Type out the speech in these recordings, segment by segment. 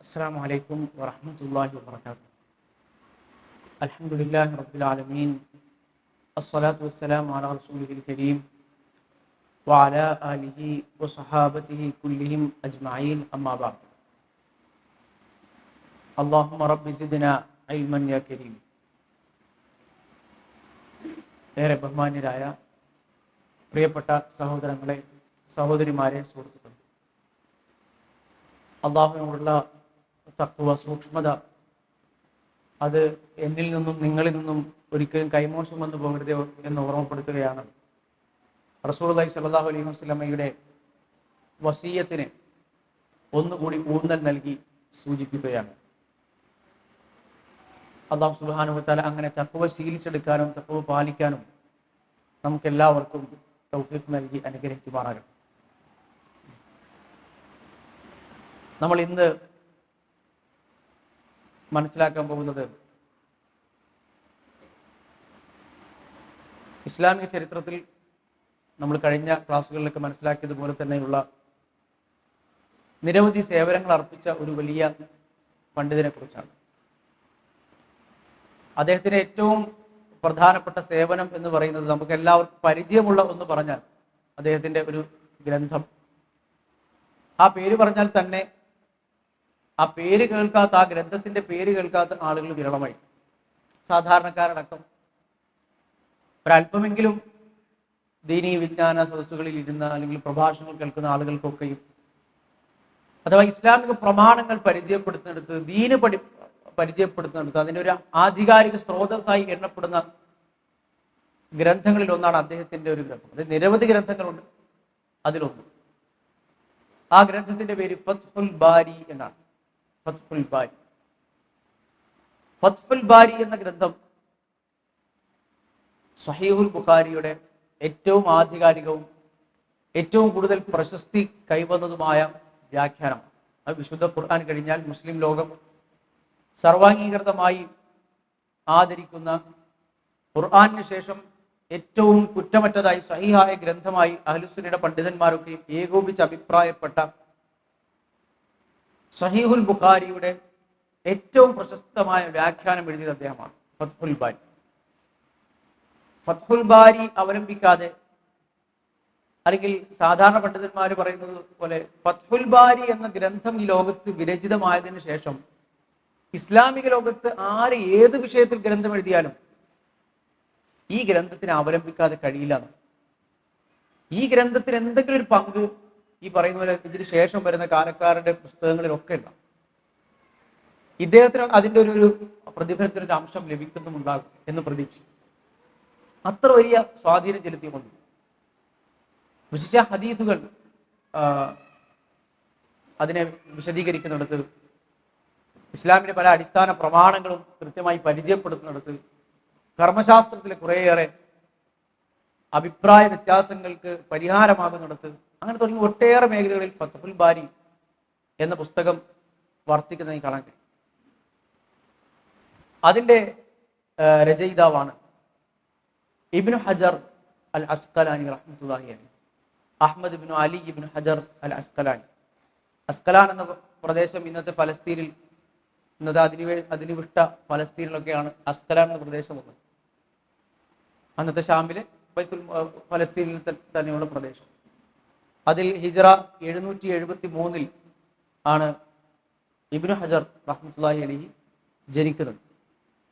السلام عليكم ورحمة الله وبركاته الحمد لله رب العالمين الصلاة والسلام على رسوله الكريم وعلى آله وصحابته كلهم أجمعين أما بعد اللهم رب زدنا علما يا كريم ഏറെ ബഹുമാന്യരായ പ്രിയപ്പെട്ട സഹോദരങ്ങളെ സഹോദരിമാരെ സുഹൃത്തുക്കൾ അള്ളാഹുവിനോടുള്ള തത്വ സൂക്ഷ്മത അത് എന്നിൽ നിന്നും നിങ്ങളിൽ നിന്നും ഒരിക്കലും കൈമോശം വന്നു പോകരുത് എന്ന് ഓർമ്മപ്പെടുത്തുകയാണ്. റസൂൽ അലൈഹി സ്വല്ലാഹു അലൈഹി വസ്ലമയുടെ വസീയത്തിന് ഒന്നുകൂടി ഊന്നൽ നൽകി സൂചിപ്പിക്കുകയാണ്. അള്ളാഹു സുബാനുഭത്താല അങ്ങനെ തക്കവ ശീലിച്ചെടുക്കാനും തക്കുവ പാലിക്കാനും നമുക്കെല്ലാവർക്കും തൗഫീഖ് നൽകി അനുഗ്രഹിക്കുമാറാകട്ടെ. നമ്മൾ ഇന്ന് മനസ്സിലാക്കാൻ പോകുന്നത്? ഇസ്ലാമിക ചരിത്രത്തിൽ നമ്മൾ കഴിഞ്ഞ ക്ലാസ്സുകളിലൊക്കെ മനസ്സിലാക്കിയതുപോലെ തന്നെയുള്ള നിരവധി സേവനങ്ങൾ അർപ്പിച്ച ഒരു വലിയ പണ്ഡിതനെ കുറിച്ചാണ് അദ്ദേഹത്തിന്റെ ഏറ്റവും പ്രധാനപ്പെട്ട സേവനം എന്ന് പറയുന്നത് നമുക്ക് എല്ലാവർക്കും പരിചയമുള്ള ഒന്ന് പറഞ്ഞാൽ അദ്ദേഹത്തിന്റെ ഒരു ഗ്രന്ഥം. ആ പേര് പറഞ്ഞാൽ തന്നെ ആ പേര് കേൾക്കാത്ത ആ ഗ്രന്ഥത്തിന്റെ പേര് കേൾക്കാത്ത ആളുകൾ വിരളമായി. സാധാരണക്കാരടക്കം. ഒരല്പമെങ്കിലും ദീനീ വിജ്ഞാന സദസ്സുകളിൽ ഇരുന്ന അല്ലെങ്കിൽ പ്രഭാഷണങ്ങൾ കേൾക്കുന്ന ആളുകൾക്കൊക്കെയും അഥവാ ഇസ്ലാമിക പ്രമാണങ്ങൾ പരിചയപ്പെടുത്തുന്നിടത്ത് ദീന് പഠി പരിചയപ്പെടുത്തുന്നിടത്ത് അതിന്റെ ഒരു ആധികാരിക സ്രോതസ്സായി എണ്ണപ്പെടുന്ന ഗ്രന്ഥങ്ങളിൽ ഒന്നാണ് അദ്ദേഹത്തിന്റെ ഒരു ഗ്രന്ഥം. അത് നിരവധി ഗ്രന്ഥങ്ങളുണ്ട്. അതിലൊന്ന്. ആ ഗ്രന്ഥത്തിന്റെ പേര് ഫത്ഹുൽ ബാരി എന്നാണ്. ഫത്ഹുൽ ബാരി. ഫത്ഫുൽ ബാരി എന്ന ഗ്രന്ഥം സഹീഹുൽ ബുഖാരിയുടെ ഏറ്റവും ആധികാരികവും ഏറ്റവും കൂടുതൽ പ്രശസ്തി കൈവന്നതുമായ വ്യാഖ്യാനം. അത് വിശുദ്ധ ഖുർആൻ കഴിഞ്ഞാൽ മുസ്ലിം ലോകം സർവാംഗീകൃതമായി ആദരിക്കുന്ന ഖുർആാനിന് ശേഷം ഏറ്റവും കുറ്റമറ്റതായി സഹിഹായ ഗ്രന്ഥമായി അഹ്ലുസുനയുടെ പണ്ഡിതന്മാരൊക്കെ ഏകോപിച്ച് അഭിപ്രായപ്പെട്ട സഹീഹുൽ ബുഖാരിയുടെ ഏറ്റവും പ്രശസ്തമായ വ്യാഖ്യാനം എഴുതിയത് അദ്ദേഹമാണ് ഫത്ഹുൽ ബാരി. ഫത്ഹുൽ ബാരി അവലംബിക്കാതെ അല്ലെങ്കിൽ സാധാരണ പണ്ഡിതന്മാർ പറയുന്നത് പോലെ ഫത്ഹുൽ ബാരി എന്ന ഗ്രന്ഥം ഈ ലോകത്ത് വിരചിതമായതിനു ശേഷം ഇസ്ലാമിക ലോകത്ത് ആര് ഏത് വിഷയത്തിൽ ഗ്രന്ഥം എഴുതിയാലും ഈ ഗ്രന്ഥത്തിനെ അവലംബിക്കാതെ കഴിയില്ല. ഈ ഗ്രന്ഥത്തിന് എന്തെങ്കിലും ഒരു പങ്ക് ഈ പറയുന്ന പോലെ ഇതിന് ശേഷം വരുന്ന കാലക്കാരുടെ പുസ്തകങ്ങളിലൊക്കെ ഉണ്ടാവും. ഇദ്ദേഹത്തിന് അതിന്റെ ഒരു ഒരു പ്രതിഫലത്തിന് ഒരു അംശം ലഭിക്കുന്നുമുണ്ടാകും എന്ന് പ്രതീക്ഷിക്കും അത്ര വലിയ സ്വാധീനം ചെലുത്തിയുകൊണ്ട് വിശിഷ്ട ഹദീദുകൾ അതിനെ വിശദീകരിക്കുന്നിടത്ത് ഇസ്ലാമിന്റെ പല അടിസ്ഥാന പ്രമാണങ്ങളും കൃത്യമായി പരിചയപ്പെടുത്തുന്നിടത്ത് കർമ്മശാസ്ത്രത്തിലെ കുറേയേറെ അഭിപ്രായ വ്യത്യാസങ്ങൾക്ക് പരിഹാരമാകുന്നിടത്ത് അങ്ങനെ തുടങ്ങി ഒട്ടേറെ മേഖലകളിൽ ഫത്തഫുൽ ബാരി എന്ന പുസ്തകം വർത്തിക്കുന്നതായി കാണാൻ കഴിയും. അതിന്റെ രചയിതാവാണ് ഇബിനു ഹജർ അൽ അസ്കലാനി റഹ്മത്തുല്ലാഹി Ali Ahmad ibn Ali ibn Hajar al Asqalani Asqalan എന്ന പ്രദേശം ഇന്നത്തെ ഫലസ്തീനിൽ ഇന്നത്തെ അതിനിവേ അധിനിവിഷ്ട ഫലസ്തീനിലൊക്കെയാണ് അസ്കലാൻ എന്ന പ്രദേശം ഒന്ന് അന്നത്തെ ഷാമിലെ ഫലസ്തീനിൽ തന്നെയുള്ള പ്രദേശം. അതിൽ ഹിജറ എഴുന്നൂറ്റി എഴുപത്തി മൂന്നിൽ ആണ് ഇബിനു ഹജർ റഹ്മത്തുല്ലാഹി അലി ജനിക്കുന്നത്.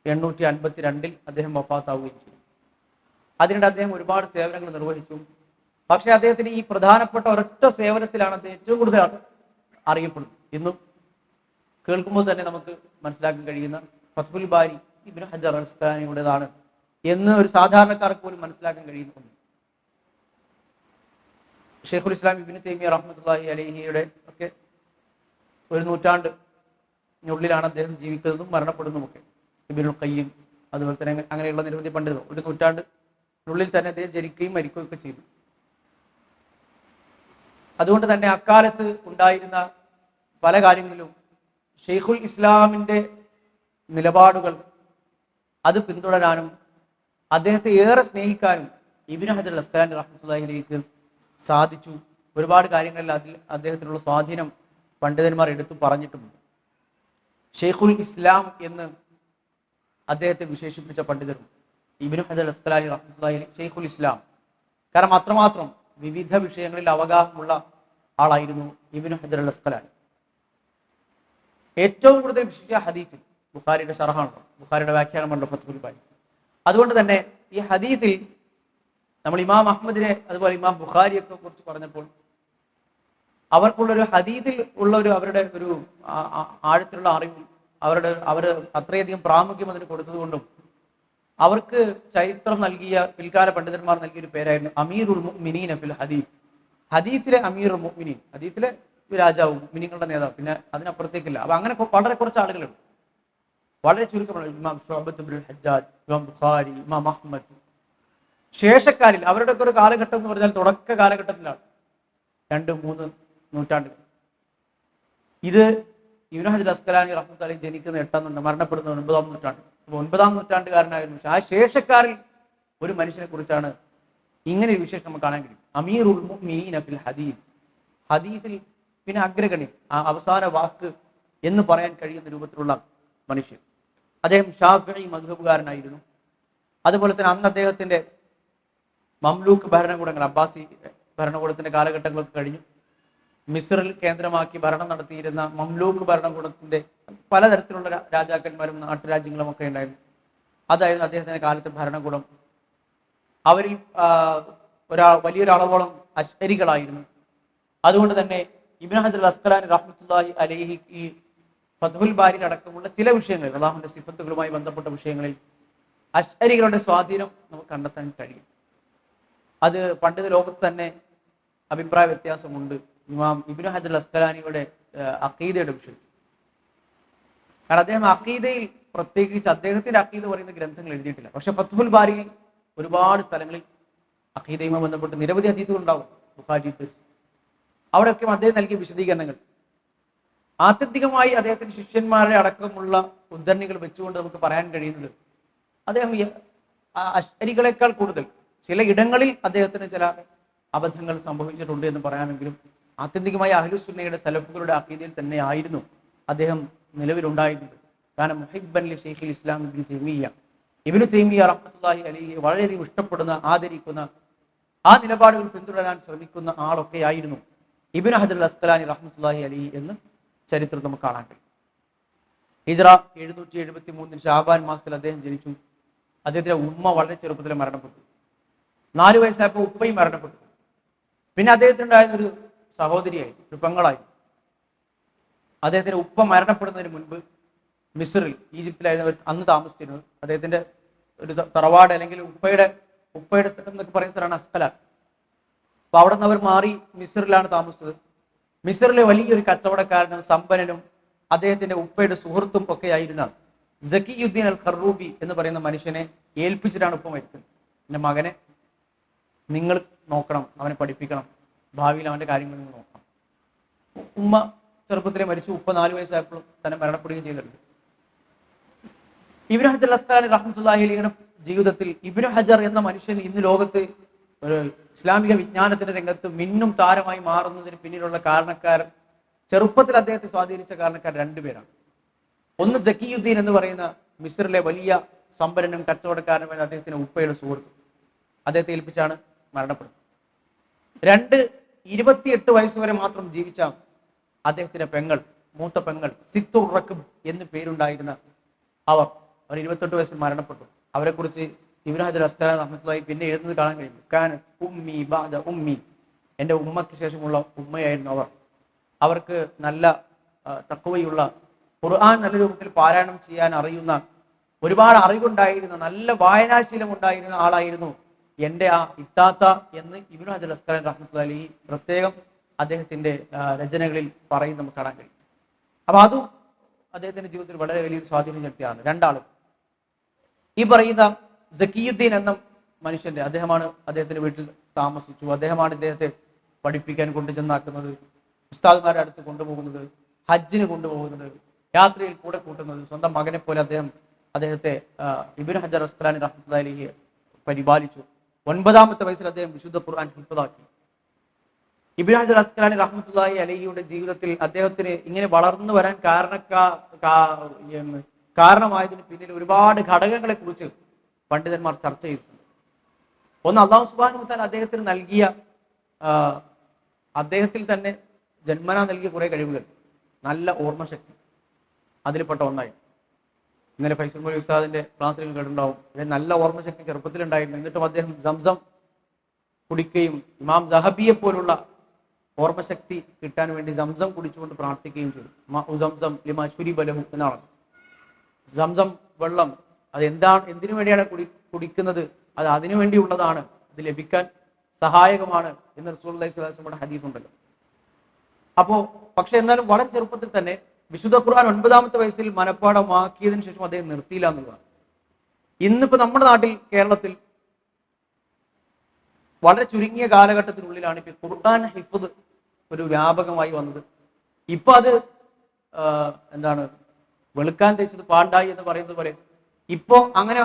എണ്ണൂറ്റി അൻപത്തി രണ്ടിൽ അദ്ദേഹം വഫാത്താവുകയും ചെയ്തു. അതിനിടെ അദ്ദേഹം ഒരുപാട് സേവനങ്ങൾ നിർവഹിച്ചു. പക്ഷേ അദ്ദേഹത്തിന് ഈ പ്രധാനപ്പെട്ട ഒരൊറ്റ സേവനത്തിലാണ് അദ്ദേഹം ഏറ്റവും കൂടുതൽ അറിയപ്പെടുന്നത്. ഇന്നും കേൾക്കുമ്പോൾ തന്നെ നമുക്ക് മനസ്സിലാക്കാൻ കഴിയുന്ന ഫത്ഫുൽ ബാരി ഇബ്നു ഹജർ അലിസ്ലാനിയുടേതാണ് എന്ന് ഒരു സാധാരണക്കാർക്ക് പോലും മനസ്സിലാക്കാൻ കഴിയുന്നുണ്ട് ഷെയ്ഖുൽ ഇസ്ലാം ഇബിന് തൈമിയ റഹ്മത്തുല്ലാഹി അലഹിയുടെ ഒക്കെ ഒരു നൂറ്റാണ്ട് ഉള്ളിലാണ് അദ്ദേഹം ജീവിക്കുന്നതും മരണപ്പെടുന്നതുമൊക്കെ. ഇബിനുൽ കയ്യും അതുപോലെ തന്നെ അങ്ങനെയുള്ള നിരവധി പണ്ഡിതർ ഒരു നൂറ്റാണ്ടിനുള്ളിൽ തന്നെ അദ്ദേഹം ജനിക്കുകയും മരിക്കുകയും ഒക്കെ ചെയ്തു. അതുകൊണ്ട് തന്നെ അക്കാലത്ത് ഉണ്ടായിരുന്ന പല കാര്യങ്ങളിലും ഷെയ്ഖുൽ ഇസ്ലാമിന്റെ നിലപാടുകൾ അത് പിന്തുടരാനും അദ്ദേഹത്തെ ഏറെ സ്നേഹിക്കാനും ഇബിന് ഹജർ അസ്കലാൻ റഹ്മത്തുള്ളാഹിലേക്ക് സാധിച്ചു. ഒരുപാട് കാര്യങ്ങളിൽ അതിൽ അദ്ദേഹത്തിനുള്ള സ്വാധീനം പണ്ഡിതന്മാർ എടുത്തു പറഞ്ഞിട്ടുമുണ്ട് ഷെയ്ഖുൽ ഇസ്ലാം എന്ന് അദ്ദേഹത്തെ വിശേഷിപ്പിച്ച പണ്ഡിതരും ഇബിനു ഹജർ അസ്കലാലി റഹ്മുല്ലാഹി ഷെയ്ഖുൽ ഇസ്ലാം. കാരണം അത്രമാത്രം വിവിധ വിഷയങ്ങളിൽ അവഗാഹമുള്ള ആളായിരുന്നു ഇബിനു ഹജർ അൽ അസ്കലാലി ഏറ്റവും കൂടുതൽ വിശേഷ ഹദീസിൽ ബുഖാരിയുടെ ഷറഹാണല്ലോ ബുഖാരിയുടെ വ്യാഖ്യാനമാണല്ലോ ഫത്തുൽ അതുകൊണ്ട് തന്നെ ഈ ഹദീസിൽ നമ്മൾ ഇമാം അഹമ്മദിനെ അതുപോലെ ഇമാം ബുഖാരിയൊക്കെ കുറിച്ച് പറഞ്ഞപ്പോൾ അവർക്കുള്ളൊരു ഹദീതിൽ ഉള്ള ഒരു അവരുടെ ഒരു ആഴത്തിലുള്ള അറിവ് അവരുടെ അവർ അത്രയധികം പ്രാമുഖ്യം അതിന് കൊടുത്തതുകൊണ്ടും അവർക്ക് ചരിത്രം നൽകിയ പിൽക്കാല പണ്ഡിതന്മാർ നൽകിയ ഒരു പേരായിരുന്നു അമീർ ഉൽ മുഅ്മിനീന ഫിൽ ഹദീസ്. ഹദീസിലെ അമീർ ഉൽ മുഅ്മിനീൻ ഹദീസിലെ രാജാവും മിനിങ്ങളുടെ നേതാവ് പിന്നെ അതിനപ്പുറത്തേക്കില്ല. അപ്പൊ അങ്ങനെ വളരെ കുറച്ച് ആളുകളുണ്ട്. വളരെ ചുരുക്കമാണ് ഇമാം ഷോബത്ത് ഹജ്ജാജ് ഇമാം ബുഖാരി ഇമാം അഹ്മദ് ശേഷക്കാരിൽ അവരുടെ ഒക്കെ ഒരു കാലഘട്ടം എന്ന് പറഞ്ഞാൽ തുടക്ക കാലഘട്ടത്തിലാണ്. രണ്ട് മൂന്ന് നൂറ്റാണ്ടുകൾ. ഇത് ഇബ്നു ഹജർ അസ്കലാനി റഹ്മത്തലി ജനിക്കുന്ന എട്ടാം മരണപ്പെടുന്ന ഒൻപതാം നൂറ്റാണ്ട്. ഒൻപതാം നൂറ്റാണ്ടുകാരനായിരുന്നു. പക്ഷെ ആ ശേഷക്കാരിൽ ഒരു മനുഷ്യനെ കുറിച്ചാണ് ഇങ്ങനെ ഒരു വിശേഷം നമുക്ക് കാണാൻ കഴിയും. അമീറുൽ മുഅ്മിനീന ഫിൽ ഹദീസ്. ഹദീസിൽ പിന്നെ അഗ്രഗണി ആ അവസാന വാക്ക് എന്ന് പറയാൻ കഴിയുന്ന രൂപത്തിലുള്ള മനുഷ്യൻ. അദ്ദേഹം ഷാഫി മധുബുകാരനായിരുന്നു അതുപോലെ തന്നെ അന്ന് അദ്ദേഹത്തിന്റെ മംലൂക്ക് ഭരണകൂടങ്ങൾ അബ്ബാസി ഭരണകൂടത്തിന്റെ കാലഘട്ടങ്ങളൊക്കെ കഴിഞ്ഞു. മിസ്റിൽ കേന്ദ്രമാക്കി ഭരണം നടത്തിയിരുന്ന മംലൂക്ക് ഭരണകൂടത്തിന്റെ പലതരത്തിലുള്ള രാജാക്കന്മാരും നാട്ടുരാജ്യങ്ങളും ഒക്കെ ഉണ്ടായിരുന്നു. അതായിരുന്നു അദ്ദേഹത്തിന്റെ കാലത്തെ ഭരണകൂടം. അവരിൽ ഒരാൾ ഒരാ വലിയൊരളവോളം അശ്വരികളായിരുന്നു. അതുകൊണ്ട് തന്നെ ഇബ്നു ഹജർ അസ്കലാൻ റഹ്മത്തുല്ലാഹി അലേഹി ഈ ഫതുൽ ബാരി അടക്കമുള്ള ചില വിഷയങ്ങളിൽ അള്ളാഹുന്റെ സിഫത്തുകളുമായി ബന്ധപ്പെട്ട വിഷയങ്ങളിൽ അശ്വരികളുടെ സ്വാധീനം നമുക്ക് കണ്ടെത്താൻ കഴിയും. അത് പണ്ഡിത ലോകത്ത് തന്നെ അഭിപ്രായ വ്യത്യാസമുണ്ട്. ഇമാം ഇബ്നു ഹജർ അസ്കലാനിയുടെ അക്കീദയുടെ വിഷയത്തിൽ. കാരണം അദ്ദേഹം അക്കീദയിൽ പ്രത്യേകിച്ച് അദ്ദേഹത്തിന്റെ അക്കീത പറയുന്ന ഗ്രന്ഥങ്ങൾ എഴുതിയിട്ടില്ല. പക്ഷെ ഫത്തുൽ ബാരിയിൽ ഒരുപാട് സ്ഥലങ്ങളിൽ അക്കീദയുമായി ബന്ധപ്പെട്ട് നിരവധി ഹദീസുകൾ ഉണ്ടാവും ബുഖാരി അവിടെയൊക്കെ അദ്ദേഹം നൽകിയ വിശദീകരണങ്ങൾ. ആത്യന്തികമായി അദ്ദേഹത്തിന്റെ ശിഷ്യന്മാരുടെ അടക്കമുള്ള ഉദ്ധരണികൾ വെച്ചുകൊണ്ട് നമുക്ക് പറയാൻ കഴിയുന്നത് അദ്ദേഹം അശ്വരികളെക്കാൾ കൂടുതൽ ചില ഇടങ്ങളിൽ അദ്ദേഹത്തിന് ചില അബദ്ധങ്ങൾ സംഭവിച്ചിട്ടുണ്ട് എന്ന് പറയാമെങ്കിലും ആത്യന്തികമായി അഹ്ലുസുന്നയുടെ സലഫുകളുടെ അക്കീതയിൽ തന്നെ ആയിരുന്നു അദ്ദേഹം നിലവിലുണ്ടായിരുന്നത്. കാരണം മുഹിബൻ അലി ഷെയ്ഖുൽ ഇസ്ലാം ഇബിൻ തൈമിയ ഇബ്നു തൈമിയ റഹ്മത്തുള്ളാഹി അലിയെ വളരെയധികം ഇഷ്ടപ്പെടുന്ന ആദരിക്കുന്ന ആ നിലപാടുകൾ പിന്തുടരാൻ ശ്രമിക്കുന്ന ആളൊക്കെ ആയിരുന്നു ഇബ്നു ഹജർ അസ്കലാനി റഹ്മത്തുള്ളാഹി അലി എന്ന് ചരിത്രം നമുക്ക് കാണാൻ കഴിയും. ഹിജ്റ എഴുന്നൂറ്റി എഴുപത്തി മൂന്നിന് ഷാബാൻ മാസത്തിൽ അദ്ദേഹം ജനിച്ചു. അദ്ദേഹത്തിന്റെ ഉമ്മ വളരെ ചെറുപ്പത്തിൽ മരണപ്പെട്ടു. നാല് വയസ്സായപ്പോൾ ഉപ്പയും മരണപ്പെട്ടു. പിന്നെ അദ്ദേഹത്തിനുണ്ടായിരുന്ന ഒരു സഹോദരിയായി ഒരു പെങ്ങളായി. അദ്ദേഹത്തിന്റെ ഉപ്പ മരണപ്പെടുന്നതിന് മുൻപ് മിസ്റിൽ ഈജിപ്തിലായിരുന്നു അന്ന് താമസിച്ചിരുന്നത്. അദ്ദേഹത്തിന്റെ ഒരു തറവാട് അല്ലെങ്കിൽ ഉപ്പയുടെ ഉപ്പയുടെ സ്ഥലം എന്നൊക്കെ പറയുന്ന സ്ഥലമാണ് അസ്കല അപ്പൊ അവിടെ നിന്ന് അവർ മാറി മിസ്റിലാണ് താമസിച്ചത്. മിസ്റിലെ വലിയൊരു കച്ചവടക്കാരനും സമ്പന്നനും അദ്ദേഹത്തിന്റെ ഉപ്പയുടെ സുഹൃത്തും ഒക്കെ ആയിരുന്ന ജക്കിയുദ്ദീൻ അൽ ഖറൂബി എന്ന് പറയുന്ന മനുഷ്യനെ ഏൽപ്പിച്ചിട്ടാണ് ഉപ്പ മരിക്കുന്നത് എന്റെ മകനെ നിങ്ങൾ നോക്കണം അവനെ പഠിപ്പിക്കണം. ഭാവിയിൽ അവന്റെ കാര്യങ്ങൾ നിങ്ങൾ നോക്കണം. ഉമ്മ ചെറുപ്പത്തിലെ മരിച്ചു ഉപ്പ നാല് വയസ്സായപ്പോഴും തന്നെ മരണപ്പെടുകയും ചെയ്തിട്ടുണ്ട്. ഇബ്നു ഹജർ അസ്കാലി ജീവിതത്തിൽ ഇബ്നു ഹജർ എന്ന മനുഷ്യൻ ഇന്ന് ലോകത്ത് ഒരു ഇസ്ലാമിക വിജ്ഞാനത്തിന്റെ രംഗത്ത് മിന്നും താരമായി മാറുന്നതിന് പിന്നിലുള്ള കാരണക്കാരൻ ചെറുപ്പത്തിൽ അദ്ദേഹത്തെ സ്വാധീനിച്ച കാരണക്കാർ രണ്ടുപേരാണ് ഒന്ന് ജക്കിയുദ്ദീൻ എന്ന് പറയുന്ന മിസ്റിലെ വലിയ സമ്പന്നനും കച്ചവടക്കാരനുമായ അദ്ദേഹത്തിന് ഉപ്പയുടെ സുഹൃത്ത്. അദ്ദേഹത്തെ ഏൽപ്പിച്ചാണ് മരണപ്പെടുന്നത് രണ്ട് ഇരുപത്തിയെട്ട് വയസ്സ് വരെ മാത്രം ജീവിച്ച അദ്ദേഹത്തിന്റെ പെങ്ങൾ മൂത്ത പെങ്ങൾ സിത്തുർ റക്കും എന്ന് പേരുണ്ടായിരുന്ന അവർ അവർ ഇരുപത്തെട്ട് വയസ്സിൽ മരണപ്പെട്ടു. അവരെക്കുറിച്ച് കുറിച്ച് ഇബ്രാഹിം അസ്കലാൻ റഹ്മത്തുള്ളാഹി പിന്നെ എഴുതുന്നത് കാണാൻ കഴിയും. കാൻ ഉമ്മി ബാദ ഉമ്മി. എന്റെ ഉമ്മയ്ക്ക് ശേഷമുള്ള ഉമ്മയായിരുന്നു അവർ. അവർക്ക് നല്ല തക്കവയുള്ള ഖുർആൻ നല്ല രൂപത്തിൽ പാരായണം ചെയ്യാൻ അറിയുന്ന ഒരുപാട് അറിവുണ്ടായിരുന്ന നല്ല വായനാശീലം ഉണ്ടായിരുന്ന ആളായിരുന്നു എന്റെ ആ ഇത്താത്ത എന്ന് ഇബിനു ഹജർ അസ്കലാൻ റഹ്മത്തുള്ളാഹി പ്രത്യേകം അദ്ദേഹത്തിന്റെ രചനകളിൽ പറയും നമുക്ക് കാണാൻ കഴിയും. അപ്പൊ അതും അദ്ദേഹത്തിന്റെ ജീവിതത്തിൽ വളരെ വലിയൊരു സ്വാധീനം ചെലുത്തിയാണ് രണ്ടാളും. ഈ പറയുന്ന ജക്കീയുദ്ദീൻ എന്ന മനുഷ്യന്റെ അദ്ദേഹമാണ് അദ്ദേഹത്തിന്റെ വീട്ടിൽ താമസിച്ചു. അദ്ദേഹമാണ് ഇദ്ദേഹത്തെ പഠിപ്പിക്കാൻ കൊണ്ടുചെന്നാക്കുന്നത് ഉസ്താദ്മാരുടെ അടുത്ത് കൊണ്ടുപോകുന്നത് ഹജ്ജിന് കൊണ്ടുപോകുന്നത് യാത്രയിൽ കൂടെ കൂട്ടുന്നത് സ്വന്തം മകനെ പോലെ അദ്ദേഹം അദ്ദേഹത്തെ ഇബിൻ ഹജർ അസ്കലാനി റഹ്മത്തുള്ളാഹി പരിപാലിച്ചു. ഒൻപതാമത്തെ വയസ്സിൽ അദ്ദേഹം വിശുദ്ധ ഖുർആൻ ഹിഫ്ലാക്കി ഇബ്രാഹിം അസ്കലാനി റഹ്മത്തുല്ലാഹി അലഹിയുടെ ജീവിതത്തിൽ അദ്ദേഹത്തിന് ഇങ്ങനെ വളർന്നു വരാൻ കാരണക്കാ കാരണമായതിന് പിന്നിൽ ഒരുപാട് ഘടകങ്ങളെ കുറിച്ച് പണ്ഡിതന്മാർ ചർച്ച ചെയ്തിട്ടുണ്ട്. ഒന്ന് അള്ളാഹു സുബാൻ മുത്താൻ അദ്ദേഹത്തിന് നൽകിയ അദ്ദേഹത്തിൽ തന്നെ ജന്മന നൽകിയ കുറെ കഴിവുകൾ. നല്ല ഓർമ്മശക്തി അതിൽപ്പെട്ട ഒന്നായി. ഇന്നലെ ഫൈസൽ മൊഴി ഉസ്താദിന്റെ ക്ലാസ്സിൽ കേട്ടിട്ടുണ്ടാവും. നല്ല ഓർമ്മശക്തി ചെറുപ്പത്തിലുണ്ടായിരുന്നു. എന്നിട്ടും അദ്ദേഹം സംസം കുടിക്കുകയും ഇമാം ദഹബിയെ പോലുള്ള ഓർമ്മശക്തി കിട്ടാൻ വേണ്ടി സംസം കുടിച്ചുകൊണ്ട് പ്രാർത്ഥിക്കുകയും ചെയ്തു. സംസം ലിമാ ശുരി ബലഹു എന്നാണ്. സംസം വെള്ളം അത് എന്താണ് എന്തിനു വേണ്ടിയാണ് കുടി കുടിക്കുന്നത് അത് അതിനു വേണ്ടിയുള്ളതാണ് അത് ലഭിക്കാൻ സഹായകമാണ് എന്ന് റസൂൽ അലൈഹി സ്വലാസ്ലമുടെ ഹദീസ് ഉണ്ടല്ലോ അപ്പോ പക്ഷെ എന്നാലും വളരെ ചെറുപ്പത്തിൽ തന്നെ വിശുദ്ധ ഖുർആൻ ഒൻപതാമത്തെ വയസ്സിൽ മനഃപ്പാടമാക്കിയതിനു ശേഷം അദ്ദേഹം നിർത്തിയില്ല എന്നുള്ളതാണ്. ഇന്നിപ്പോ നമ്മുടെ നാട്ടിൽ കേരളത്തിൽ വളരെ ചുരുങ്ങിയ കാലഘട്ടത്തിനുള്ളിലാണ് ഇപ്പൊ ഖുർആൻ ഹിഫദ് ഒരു വ്യാപകമായി വന്നത്. ഇപ്പൊ അത് എന്താണ് വെളുക്കാൻ തേച്ചത് പാണ്ടായി എന്ന് പറയുന്നത് പോലെ ഇപ്പോ അങ്ങനെ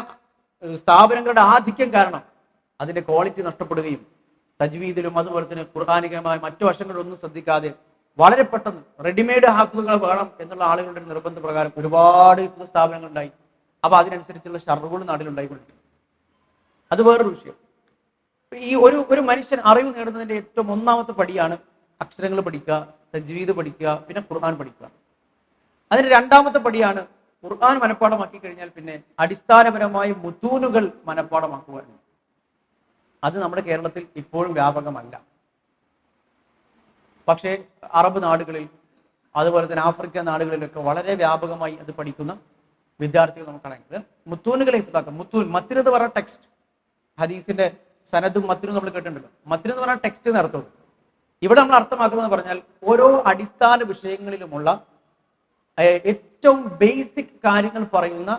സ്ഥാപനങ്ങളുടെ ആധിക്യം കാരണം അതിന്റെ ക്വാളിറ്റി നഷ്ടപ്പെടുകയും തജ്വീദിലും അതുപോലെ തന്നെ ഖുർആാനികമായ മറ്റു വശങ്ങളിലൊന്നും ശ്രദ്ധിക്കാതെ വളരെ പെട്ടെന്ന് റെഡിമെയ്ഡ് ഹാഫുകൾ വേണം എന്നുള്ള ആളുകളുടെ ഒരു നിർബന്ധ പ്രകാരം ഒരുപാട് സ്ഥാപനങ്ങൾ ഉണ്ടായി. അപ്പൊ അതിനനുസരിച്ചുള്ള ഷർറുകൾ നാട്ടിലുണ്ടായിക്കൊണ്ടിരിക്കും അത് വേറൊരു വിഷയം. ഈ ഒരു ഒരു മനുഷ്യൻ അറിവ് നേടുന്നതിന്റെ ഏറ്റവും ഒന്നാമത്തെ പടിയാണ് അക്ഷരങ്ങൾ പഠിക്കുക തജ്വീദ് പഠിക്കുക പിന്നെ ഖുർആൻ പഠിക്കുക. അതിന് രണ്ടാമത്തെ പടിയാണ് ഖുർആൻ മനഃപ്പാടമാക്കി കഴിഞ്ഞാൽ പിന്നെ അടിസ്ഥാനപരമായ മുത്തൂനുകൾ മനഃപ്പാടമാക്കുക അത് നമ്മുടെ കേരളത്തിൽ ഇപ്പോഴും വ്യാപകമല്ല. പക്ഷേ അറബ് നാടുകളിൽ അതുപോലെ തന്നെ ആഫ്രിക്കൻ നാടുകളിലൊക്കെ വളരെ വ്യാപകമായി അത് പഠിക്കുന്ന വിദ്യാർത്ഥികൾ നമുക്കാണെങ്കിൽ മുത്തൂനുകളെ ഇപ്പോഴാക്കാം മുത്തൂൻ മത്തിന് എന്ന് പറഞ്ഞ ടെക്സ്റ്റ് ഹദീസിന്റെ സനദും മത്തിനും നമ്മൾ കേട്ടിട്ടുണ്ടല്ലോ. മത്തിന് എന്ന് പറഞ്ഞ ടെക്സ്റ്റ് നടത്തും ഇവിടെ നമ്മൾ അർത്ഥമാക്കുന്നത് പറഞ്ഞാൽ ഓരോ അടിസ്ഥാന വിഷയങ്ങളിലുമുള്ള ഏറ്റവും ബേസിക് കാര്യങ്ങൾ പറയുന്ന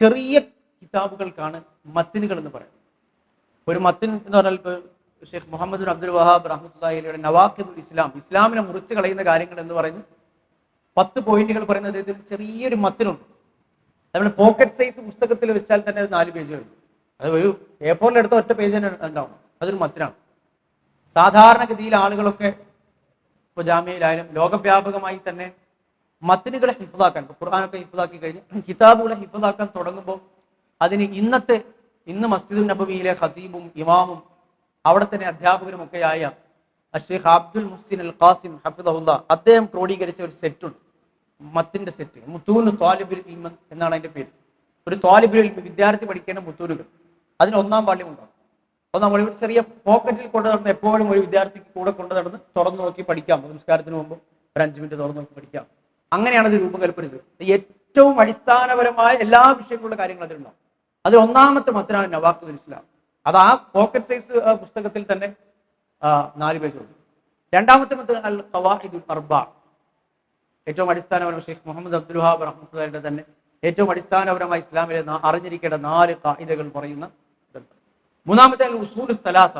ചെറിയ കിതാബുകൾക്കാണ് മത്തിനുകൾ എന്ന് പറയുന്നത്. ഒരു മത്തിൻ എന്ന് പറഞ്ഞാൽ ഇപ്പോൾ ഷെയ്ഖ് മുഹമ്മദ് അബ്ദുൽ വഹാബ് റഹ്മുല്ലാഹിയുടെ നവാഖിദുൽ ഇസ്ലാം. ഇസ്ലാമിനെ മുറിച്ച് കളയുന്ന കാര്യങ്ങൾ എന്ന് പറയുന്നു പത്ത് പോയിന്റുകൾ പറയുന്ന അദ്ദേഹത്തിന് ചെറിയൊരു മത്തിനുണ്ട് നമ്മൾ പോക്കറ്റ് സൈസ് പുസ്തകത്തിൽ വെച്ചാൽ തന്നെ അത് നാല് പേജ് വരും. അത് ഒരു എ ഫോറിൽ എടുത്ത ഒറ്റ പേജ് തന്നെ ഉണ്ടാവും. അതൊരു മത്തിനാണ് സാധാരണഗതിയിൽ ആളുകളൊക്കെ ഇപ്പോൾ ജാമ്യയിലായാലും ലോകവ്യാപകമായി തന്നെ മത്തിനുകളെ ഹിഫ്താക്കാൻ ഇപ്പൊ ഖുർആാനൊക്കെ ഹിഫ്താക്കി കഴിഞ്ഞ് കിതാബുകളെ ഹിഫ്താക്കാൻ തുടങ്ങുമ്പോൾ അതിന് ഇന്നത്തെ ഇന്ന് മസ്ജിദുൽ നബവിയിലെ ഖതീബും ഇമാമും അവിടെ തന്നെ അധ്യാപകരും Sheikh Abdul Muhsin al Qasim ഹഫിദുല്ല അദ്ദേഹം ക്രോഡീകരിച്ച ഒരു സെറ്റുണ്ട് മത്തിന്റെ സെറ്റ് മുത്തൂന് ത്വാലിബുൽ ഇൽമ എന്നാണ് അതിന്റെ പേര്. ഒരു ത്വാലിബുൽ ഇൽമ വിദ്യാർത്ഥി പഠിക്കേണ്ട മുത്തൂനുകൾ അതിന് ഒന്നാം പള്ളി ഉണ്ടാവും. ഒന്നാം പള്ളി ഒരു ചെറിയ പോക്കറ്റിൽ കൊണ്ടു നടന്ന് എപ്പോഴും ഒരു വിദ്യാർത്ഥിക്ക് കൂടെ കൊണ്ടു നടന്ന് തുറന്നു നോക്കി പഠിക്കാം. നമസ്കാരത്തിന് മുമ്പ് ഒരു അഞ്ച് മിനിറ്റ് തുറന്നു നോക്കി പഠിക്കാം. അങ്ങനെയാണ് ഇത് ചെയ്തത്. ഏറ്റവും അടിസ്ഥാനപരമായ എല്ലാ വിഷയങ്ങളുള്ള കാര്യങ്ങൾ അതിലുണ്ടാവും. അതിൽ ഒന്നാമത്തെ മത്തിനാണ് നവാഖുൽ ഇസ്ലാം. അത് ആ പോക്കറ്റ് സൈസ് പുസ്തകത്തിൽ തന്നെ നാല് പേജുണ്ട് രണ്ടാമത്തെ മത്ത് അൽ ഖവാഇദുൽ അർബ. ഏറ്റവും അടിസ്ഥാനപരമായ ഷെയ്ഖ് മുഹമ്മദ് അബ്ദുൽ വഹാബ് തന്നെ ഏറ്റവും അടിസ്ഥാനപരമായി ഇസ്ലാമിലെ അറിഞ്ഞിരിക്കേണ്ട നാല് കായികകൾ പറയുന്ന മൂന്നാമത്തെ ഉസൂൽ സ്ഥലാസ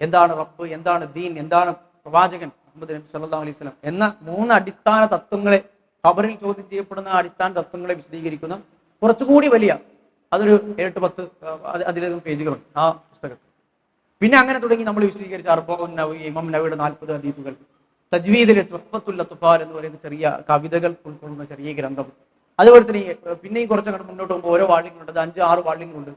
എന്താണ് റബ്ബ് എന്താണ് ദീൻ എന്താണ് പ്രവാചകൻ മുഹമ്മദ് നബി സല്ലല്ലാഹു അലൈഹി സ്വലം എന്ന മൂന്ന് അടിസ്ഥാന തത്വങ്ങളെ ഖബറിൽ ചോദ്യം ചെയ്യപ്പെടുന്ന അടിസ്ഥാന തത്വങ്ങളെ വിശദീകരിക്കുന്ന കുറച്ചുകൂടി വലിയ അതൊരു ഏഴെട്ട് പത്ത് അതിലധികം പേജുകളുണ്ട് ആ പുസ്തകത്തിൽ. പിന്നെ അങ്ങനെ തുടങ്ങി നമ്മൾ വിശദീകരിച്ച അർബോൻ നവി ഇമം നവിയുടെ നാൽപ്പത് ഹദീസുകൾ തജ്വീദിലെ തുഫത്തുൽ തുഫാൽ എന്ന് പറയുന്ന ചെറിയ കവിതകൾ ഉൾക്കൊള്ളുന്ന ചെറിയ ഗ്രന്ഥം. അതുപോലെ തന്നെ പിന്നെയും കുറച്ചങ്ങോട്ട് മുന്നോട്ട് പോകുമ്പോൾ ഓരോ വാള്യങ്ങളുണ്ട്. അത് അഞ്ച് ആറ് വാള്യങ്ങളുണ്ട്.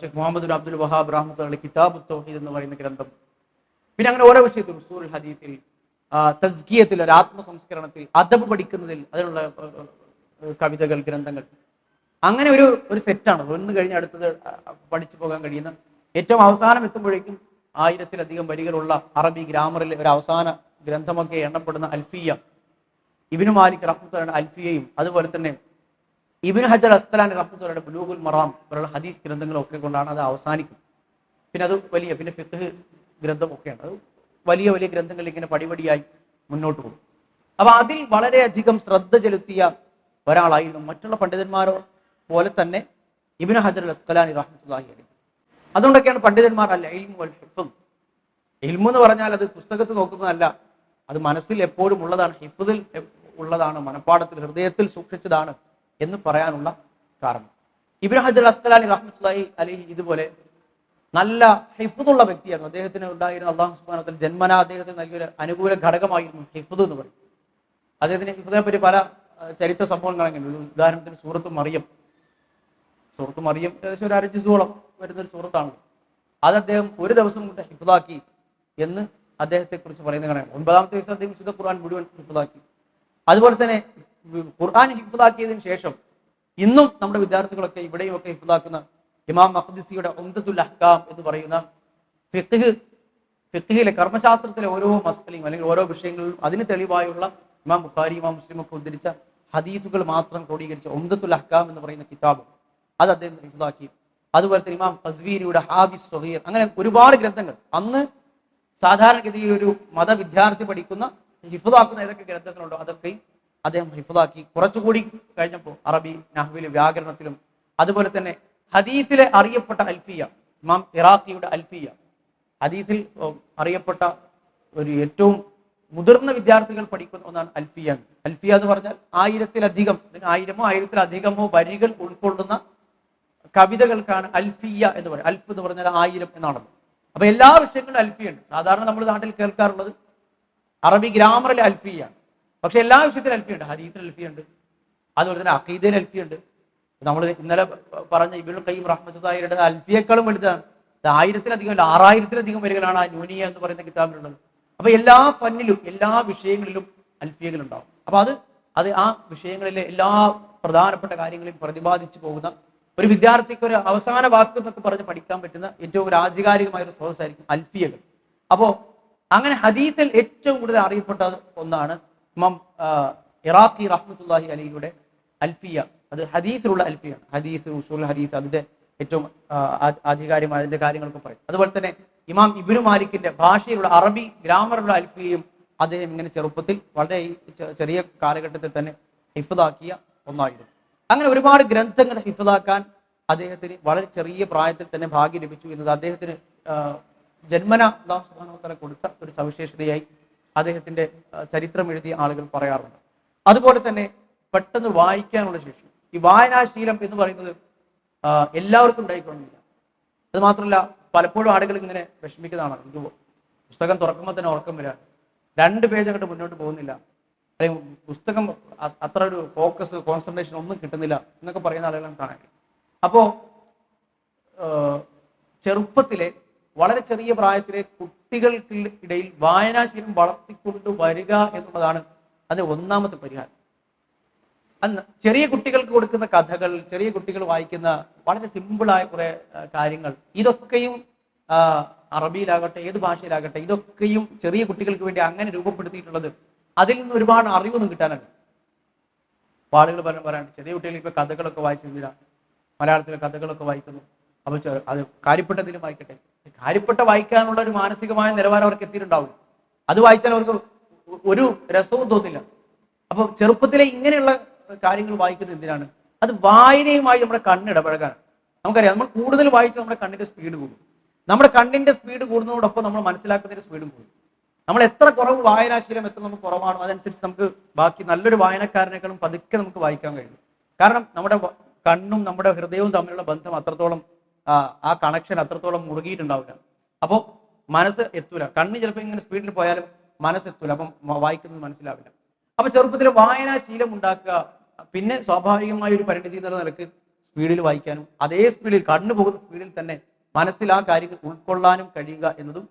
ഷെഖ് മുഹമ്മദ് അബ്ദുൽ വഹാബ് റഹ്മത്തുള്ള കിതാബ് തൗഹീദ് എന്ന് പറയുന്ന ഗ്രന്ഥം. പിന്നെ അങ്ങനെ ഓരോ വിഷയത്തിൽ ഉസൂൽ ഹദീസിൽ ആ, തസ്കിയത്തിൽ ഒരു ആത്മസംസ്കരണത്തിൽ അദബ് പഠിക്കുന്നതിൽ അതിനുള്ള കവിതകൾ ഗ്രന്ഥങ്ങൾ. അങ്ങനെ ഒരു ഒരു സെറ്റാണ് ഒന്ന് കഴിഞ്ഞ് അടുത്തത് പഠിച്ചു പോകാൻ കഴിയുന്ന ഏറ്റവും അവസാനം എത്തുമ്പോഴേക്കും ആയിരത്തിലധികം വരികളുള്ള അറബി ഗ്രാമറിലെ ഒരു അവസാന ഗ്രന്ഥമൊക്കെ എണ്ണപ്പെടുന്ന അൽഫിയ. ഇബിനു മാലിക് റഹ്മത്തുള്ള അൽഫിയയും അതുപോലെ തന്നെ ഇബിനു ഹജർ അസ്തലാൻ റഹ്മത്തുള്ള ബുലൂഗുൽ മറാം പോലുള്ള ഹദീസ് ഗ്രന്ഥങ്ങളൊക്കെ കൊണ്ടാണ് അത് അവസാനിക്കും. പിന്നെ അത് വലിയ പിന്നെ ഫിഖ് ഗ്രന്ഥമൊക്കെയാണ്. അത് വലിയ വലിയ ഗ്രന്ഥങ്ങൾ ഇങ്ങനെ പടിപടിയായി മുന്നോട്ട് പോകും. അപ്പൊ അതിൽ വളരെയധികം ശ്രദ്ധ ചെലുത്തിയ ഒരാളായിരുന്നു മറ്റുള്ള പണ്ഡിതന്മാരോ പോലെ തന്നെ ഇബിന് ഹജർ അസ്കലാനി റഹ്മത്തുള്ളാഹി അലി അതുകൊണ്ടൊക്കെയാണ് പണ്ഡിതന്മാർ അല്ല ഇൽമു ഇൽമു എന്ന് പറഞ്ഞാൽ അത് പുസ്തകത്തിൽ നോക്കുന്നതല്ല അത് മനസ്സിൽ എപ്പോഴും ഉള്ളതാണ് ഹിഫ്ദിൽ ഉള്ളതാണ് മനപ്പാടത്തിൽ ഹൃദയത്തിൽ സൂക്ഷിച്ചതാണ് എന്ന് പറയാനുള്ള കാരണം. ഇബ്രാ ഹജർ അസ്കലാനി റഹ്മത്തുള്ളാഹി അലൈഹി ഇതുപോലെ നല്ല ഹിഫുദുള്ള വ്യക്തിയായിരുന്നു. അദ്ദേഹത്തിന് ഉണ്ടായിരുന്ന അള്ളാഹു സുബ്ഹാനഹു ജന്മന അദ്ദേഹത്തിന് നൽകിയൊരു അനുകൂല ഘടകമായിരുന്നു ഹിഫുദ് എന്ന് പറയും. അദ്ദേഹത്തിന് ഹിഫുദിനെ പറ്റി പല ചരിത്ര സംഭവങ്ങൾ അങ്ങനെ ഉദാഹരണത്തിന് സൂറത്ത് മറിയം. സൂറത്ത് മറിയം ഏകദേശം ഒരു അരജിസോളം വരുന്ന ഒരു സുഹൃത്താണ്. അത് അദ്ദേഹം ഒരു ദിവസം കൊണ്ട് ഹിഫുദാക്കി എന്ന് അദ്ദേഹത്തെ കുറിച്ച് പറയുന്ന കാണാം ഒൻപതാമത്തെ വയസ്സിൽ അദ്ദേഹം വിശുദ്ധ ഖുർആൻ മുഴുവൻ ഹിഫുദാക്കി അതുപോലെ തന്നെ ഖുർആൻ ഹിഫുദാക്കിയതിനു ശേഷം ഇന്നും നമ്മുടെ വിദ്യാർത്ഥികളൊക്കെ ഇവിടെയും ഒക്കെ ഹിഫുദാക്കുന്ന ഇമാം മഖ്ദിസിയുടെ ഒന്തത്തുൽ അഹ്കാം എന്ന് പറയുന്ന ഫിഖ് ഫിഖിലെ കർമ്മശാസ്ത്രത്തിലെ ഓരോ മസ്കലിയും അല്ലെങ്കിൽ ഓരോ വിഷയങ്ങളിലും അതിന് തെളിവായുള്ള ഇമാം ബുഖാരി ഇമാം മുസ്ലിം ഒക്കെ ഉദ്ധരിച്ച ഹദീസുകൾ മാത്രം ക്രോഡീകരിച്ച ഒന്തത്തുൽ അഹ്കാം എന്ന് പറയുന്ന കിതാബ്. അത് അദ്ദേഹം ഹിഫുദാക്കി അതുപോലെ തന്നെ ഇമാം കസ്വീരിയുടെ ഹാബിസ് സൊഹീർ. അങ്ങനെ ഒരുപാട് ഗ്രന്ഥങ്ങൾ. അന്ന് സാധാരണഗതിയിൽ ഒരു മതവിദ്യാർത്ഥി പഠിക്കുന്ന ഹിഫുദാക്കുന്ന ഏതൊക്കെ ഗ്രന്ഥങ്ങളുണ്ടോ അതൊക്കെയും അദ്ദേഹം ഹിഫുദാക്കി കുറച്ചുകൂടി കഴിഞ്ഞപ്പോൾ അറബി നഹ്വിലും വ്യാകരണത്തിലും അതുപോലെ തന്നെ ഹദീസിലെ അറിയപ്പെട്ട അൽഫിയ ഇമാം ഇറാഖിയുടെ അൽഫിയ. ഹദീസിൽ അറിയപ്പെട്ട ഒരു ഏറ്റവും മുതിർന്ന വിദ്യാർത്ഥികൾ പഠിക്കുന്ന ഒന്നാണ് അൽഫിയ. അൽഫിയ എന്ന് പറഞ്ഞാൽ ആയിരത്തിലധികം ആയിരമോ ആയിരത്തിലധികമോ വരികൾ ഉൾക്കൊള്ളുന്ന കവിതകൾക്കാണ് അൽഫിയ എന്ന് പറയുന്നത്. അൽഫ് എന്ന് പറഞ്ഞാൽ ആയിരം എന്നാണല്ലോ. അപ്പൊ എല്ലാ വിഷയങ്ങളും അൽഫിയുണ്ട്. സാധാരണ നമ്മൾ നാട്ടിൽ കേൾക്കാറുള്ളത് അറബി ഗ്രാമറിൽ അൽഫിയാണ് പക്ഷെ എല്ലാ വിഷയത്തിലും അൽഫിയുണ്ട്. ഹരീഫിൽ അൽഫിയുണ്ട്. അതുപോലെ തന്നെ അഖീദയിൽ അൽഫിയുണ്ട്. നമ്മൾ ഇന്നലെ പറഞ്ഞ ഇബിൾ കയ്യും റഹ്മത്തുദായിരുടെ അൽഫിയേക്കാളും വലുതാണ്. ആയിരത്തിലധികം അല്ല ആറായിരത്തിലധികം വരികളാണ് ആ ന്യൂനിയ എന്ന് പറയുന്ന കിതാബിലുള്ളത്. അപ്പൊ എല്ലാ ഫന്നിലും എല്ലാ വിഷയങ്ങളിലും അൽഫിയകൾ ഉണ്ടാവും അപ്പൊ അത് അത് ആ വിഷയങ്ങളിലെ എല്ലാ പ്രധാനപ്പെട്ട കാര്യങ്ങളെയും പ്രതിപാദിച്ചു പോകുന്ന ഒരു വിദ്യാർത്ഥിക്ക് ഒരു അവസാന വാക്ക് എന്നൊക്കെ പറഞ്ഞ് പഠിക്കാൻ പറ്റുന്ന ഏറ്റവും ഒരു ആധികാരികമായ ഒരു സ്രോതസ്സായിരിക്കും അൽഫിയകൾ. അപ്പോ അങ്ങനെ ഹദീസിൽ ഏറ്റവും കൂടുതൽ അറിയപ്പെട്ട ഒന്നാണ് ഇമാം ഇറാഖി റഹ്മത്തുല്ലാഹി അലിയുടെ അൽഫിയ. അത് ഹദീസിലുള്ള അൽഫിയാണ് ഹദീസ് ഉസൂൽ ഹദീസ് അതിന്റെ ഏറ്റവും ആധികാരികമായ അതിന്റെ കാര്യങ്ങളൊക്കെ പറയും. അതുപോലെ തന്നെ ഇമാം ഇബിനു മാലിക്കിന്റെ ഭാഷയിലുള്ള അറബി ഗ്രാമറുള്ള അൽഫിയയും അദ്ദേഹം ഇങ്ങനെ ചെറുപ്പത്തിൽ വളരെ ചെറിയ കാലഘട്ടത്തിൽ തന്നെ ഹിഫദാക്കിയ ഒന്നായിരുന്നു. അങ്ങനെ ഒരുപാട് ഗ്രന്ഥങ്ങൾ ഹിഫതാക്കാൻ അദ്ദേഹത്തിന് വളരെ ചെറിയ പ്രായത്തിൽ തന്നെ ഭാഗ്യം ലഭിച്ചു എന്നത് അദ്ദേഹത്തിന് ജന്മന അള്ളാഹു കൊടുത്ത ഒരു സവിശേഷതയായി അദ്ദേഹത്തിന്റെ ചരിത്രം എഴുതിയ ആളുകൾ പറയാറുണ്ട്. അതുപോലെ തന്നെ പെട്ടെന്ന് വായിക്കാനുള്ള ശേഷി. ഈ വായനാശീലം എന്ന് പറയുന്നത് എല്ലാവർക്കും ഉണ്ടായിക്കൊള്ളുന്നില്ല. അത് മാത്രമല്ല പലപ്പോഴും ആളുകൾ ഇങ്ങനെ വിഷമിക്കുന്നതാണ്. എനിക്ക് പുസ്തകം തുറക്കുമ്പോൾ തന്നെ ഉറക്കം വരാൻ രണ്ട് പേജ് അങ്ങോട്ട് മുന്നോട്ട് പോകുന്നില്ല. അല്ലെങ്കിൽ പുസ്തകം അത്ര ഒരു ഫോക്കസ് കോൺസെൻട്രേഷൻ ഒന്നും കിട്ടുന്നില്ല എന്നൊക്കെ പറയുന്ന ആളുകളാണ് കാണാൻ അപ്പോൾ ചെറുപ്പത്തിലെ വളരെ ചെറിയ പ്രായത്തിലെ കുട്ടികൾക്കിടയിൽ വായനാശീലം വളർത്തിക്കൊണ്ട് വരിക എന്നുള്ളതാണ് അത് ഒന്നാമത്തെ പരിഹാരം. അന്ന് ചെറിയ കുട്ടികൾക്ക് കൊടുക്കുന്ന കഥകൾ ചെറിയ കുട്ടികൾ വായിക്കുന്ന വളരെ സിമ്പിളായ കുറെ കാര്യങ്ങൾ ഇതൊക്കെയും അറബിയിലാകട്ടെ ഏത് ഭാഷയിലാകട്ടെ ഇതൊക്കെയും ചെറിയ കുട്ടികൾക്ക് വേണ്ടി അങ്ങനെ രൂപപ്പെടുത്തിയിട്ടുള്ളത് അതിൽ നിന്ന് ഒരുപാട് അറിവൊന്നും കിട്ടാനല്ല. ആളുകൾ പറഞ്ഞു പറയാണ്ട് ചെറിയ കുട്ടികൾ ഇപ്പൊ കഥകളൊക്കെ വായിച്ചിരുന്നില്ല മലയാളത്തിലെ കഥകളൊക്കെ വായിക്കുന്നു. അപ്പോൾ അത് കാര്യപ്പെട്ടതിലും വായിക്കട്ടെ. കാര്യപ്പെട്ട വായിക്കാനുള്ള ഒരു മാനസികമായ നിലവാരം അവർക്ക് എത്തിയിട്ടുണ്ടാവില്ല. അത് വായിച്ചാൽ അവർക്ക് ഒരു രസവും തോന്നില്ല. അപ്പൊ ചെറുപ്പത്തിലെ ഇങ്ങനെയുള്ള കാര്യങ്ങൾ വായിക്കുന്നത് എന്തിനാണ്? അത് വായനയുമായി നമ്മുടെ കണ്ണിടപഴകാനാണ് നമുക്കറിയാം നമ്മൾ കൂടുതൽ വായിച്ച് നമ്മുടെ കണ്ണിന്റെ സ്പീഡ് കൂടും. നമ്മുടെ കണ്ണിന്റെ സ്പീഡ് കൂടുന്നതോടൊപ്പം നമ്മൾ മനസ്സിലാക്കുന്നതിന്റെ സ്പീഡും കൂടും. നമ്മൾ എത്ര കുറവ് വായനാശീലം എത്ര നമുക്ക് കുറവാണോ അതനുസരിച്ച് നമുക്ക് ബാക്കി നല്ലൊരു വായനക്കാരനേക്കാളും പതുക്കെ നമുക്ക് വായിക്കാൻ കഴിയും. കാരണം നമ്മുടെ കണ്ണും നമ്മുടെ ഹൃദയവും തമ്മിലുള്ള ബന്ധം അത്രത്തോളം ആ, കണക്ഷൻ അത്രത്തോളം മുറുകിയിട്ടുണ്ടാവില്ല. അപ്പോൾ മനസ്സ് എത്തൂല. കണ്ണ് ചിലപ്പോൾ ഇങ്ങനെ സ്പീഡിൽ പോയാലും മനസ്സ് എത്തൂല. അപ്പം വായിക്കുന്നത് മനസ്സിലാവില്ല. അപ്പൊ ചെറുപ്പത്തിൽ വായനാശീലം ഉണ്ടാക്കുക പിന്നെ സ്വാഭാവികമായ ഒരു പരിണിതി എന്നുള്ള നിലയ്ക്ക് സ്പീഡിൽ വായിക്കാനും അതേ സ്പീഡിൽ കണ്ണു പോകുന്ന സ്പീഡിൽ തന്നെ മനസ്സിൽ ആ കാര്യങ്ങൾ ഉൾക്കൊള്ളാനും കഴിയുക എന്നതും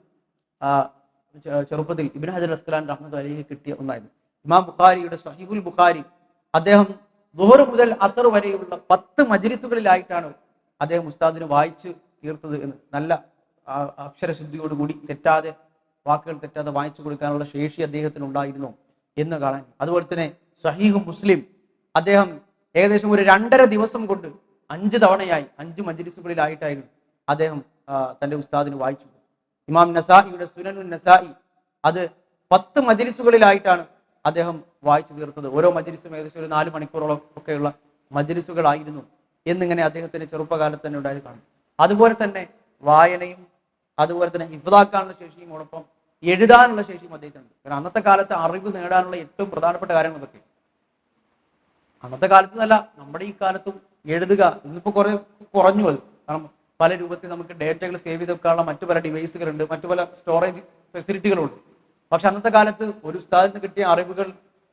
ചെറുപ്പത്തിൽ ഇബിൻ ഹജർ അസ്കലാൻ റഹ്മത്ത് അലിഹി കിട്ടിയ ഒന്നായിരുന്നു. ഇമാം ബുഖാരിയുടെ സഹീഹുൽ ബുഖാരി അദ്ദേഹം ദുഹർ മുതൽ അസർ വരെയുള്ള പത്ത് മജലിസുകളിലായിട്ടാണ് അദ്ദേഹം ഉസ്താദിന് വായിച്ച് തീർത്തത് എന്ന്. നല്ല അക്ഷരശുദ്ധിയോടുകൂടി തെറ്റാതെ വാക്കുകൾ തെറ്റാതെ വായിച്ചു കൊടുക്കാനുള്ള ശേഷി അദ്ദേഹത്തിന് ഉണ്ടായിരുന്നു എന്ന് കാണാൻ. അതുപോലെ തന്നെ സഹീഹ് മുസ്ലിം അദ്ദേഹം ഏകദേശം ഒരു രണ്ടര ദിവസം കൊണ്ട് അഞ്ച് തവണയായി അഞ്ച് മജലിസുകളിലായിട്ടായിരുന്നു അദ്ദേഹം തന്റെ ഉസ്താദിന് വായിച്ചു. ഇമാം നസായിയുടെ സുനനു നസായി അത് പത്ത് മജലിസുകളിലായിട്ടാണ് അദ്ദേഹം വായിച്ചു തീർത്തത്. ഓരോ മജലിസും ഏകദേശം ഒരു നാല് മണിക്കൂറോളം ഒക്കെയുള്ള മജലിസുകളായിരുന്നു എന്നിങ്ങനെ അദ്ദേഹത്തിന്റെ ചെറുപ്പകാലത്ത് തന്നെ ഉണ്ടായത് കാണും. അതുപോലെ തന്നെ വായനയും അതുപോലെ തന്നെ ഹിഫ്താക്കാനുള്ള ഒപ്പം എഴുതാനുള്ള ശേഷിയും അദ്ദേഹത്തിനുണ്ട്. കാരണം അന്നത്തെ കാലത്ത് അറിവ് നേടാനുള്ള ഏറ്റവും പ്രധാനപ്പെട്ട കാര്യങ്ങൾ ഇതൊക്കെ. അന്നത്തെ കാലത്ത് നമ്മുടെ ഈ കാലത്തും എഴുതുക ഇന്നിപ്പോ കുറെ കുറഞ്ഞു അത്. കാരണം പല രൂപത്തിൽ നമുക്ക് ഡേറ്റകൾ സേവ് ചെയ്ത് വെക്കാനുള്ള മറ്റു പല ഡിവൈസുകളുണ്ട് മറ്റു പല സ്റ്റോറേജ് ഫെസിലിറ്റികളുണ്ട്. പക്ഷെ അന്നത്തെ കാലത്ത് ഒരു ഉസ്താദിൽ നിന്ന് കിട്ടിയ അറിവുകൾ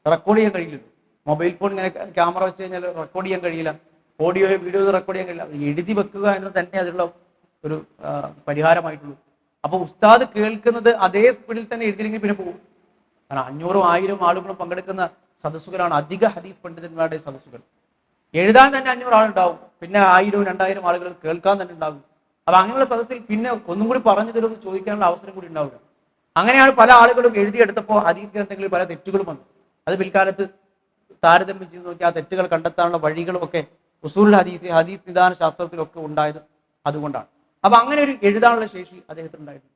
റെക്കോർഡ് ചെയ്യാൻ കഴിയില്ല. മൊബൈൽ ഫോൺ ഇങ്ങനെ ക്യാമറ വെച്ച് കഴിഞ്ഞാൽ റെക്കോർഡ് ചെയ്യാൻ കഴിയില്ല. ഓഡിയോയോ വീഡിയോ റെക്കോർഡ് ചെയ്യാൻ കഴിയില്ല. എഴുതി വെക്കുക എന്ന് തന്നെ അതിനുള്ള ഒരു പരിഹാരമായിട്ടുള്ളൂ. അപ്പോൾ ഉസ്താദ് കേൾക്കുന്നത് അതേ സ്പീഡിൽ തന്നെ എഴുതിയില്ലെങ്കിൽ പിന്നെ പോകും കാരണം അഞ്ഞൂറും ആയിരം ആളുകളും പങ്കെടുക്കുന്ന സദസ്സുകളാണ് അധിക ഹദീസ് പണ്ഡിതന്മാരുടെ സദസ്സുകൾ. എഴുതാൻ തന്നെ അഞ്ഞൂറ് ആളുണ്ടാവും. പിന്നെ ആയിരവും രണ്ടായിരം ആളുകൾ കേൾക്കാൻ തന്നെ ഉണ്ടാകും. അപ്പൊ അങ്ങനെയുള്ള സദസ്സിൽ പിന്നെ ഒന്നും കൂടി പറഞ്ഞു തരുമെന്ന് ചോദിക്കാനുള്ള അവസരം കൂടി ഉണ്ടാവില്ല. അങ്ങനെയാണ് പല ആളുകളും എഴുതിയെടുത്തപ്പോൾ ഹദീസ് ഗ്രന്ഥങ്ങളിൽ പല തെറ്റുകളും വന്നു. അത് പിൽക്കാലത്ത് താരതമ്യം ചെയ്ത് നോക്കി ആ തെറ്റുകൾ കണ്ടെത്താനുള്ള വഴികളും ഒക്കെ ഉസൂൽ ഹദീസ് ഹദീസ് നിദാന ശാസ്ത്രത്തിലൊക്കെ ഉണ്ടായത് അതുകൊണ്ടാണ്. അപ്പൊ അങ്ങനെ ഒരു എഴുതാനുള്ള ശേഷി അദ്ദേഹത്തിന് ഉണ്ടായിരുന്നു